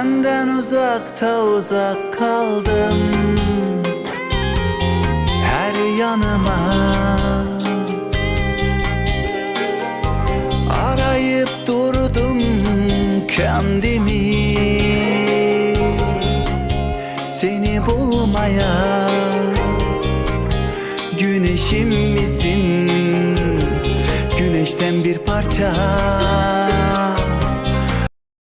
Senden uzakta uzak kaldım. Her yanıma. Arayıp durdum kendimi. Seni bulmaya. Güneşim misin? Güneşten bir parça.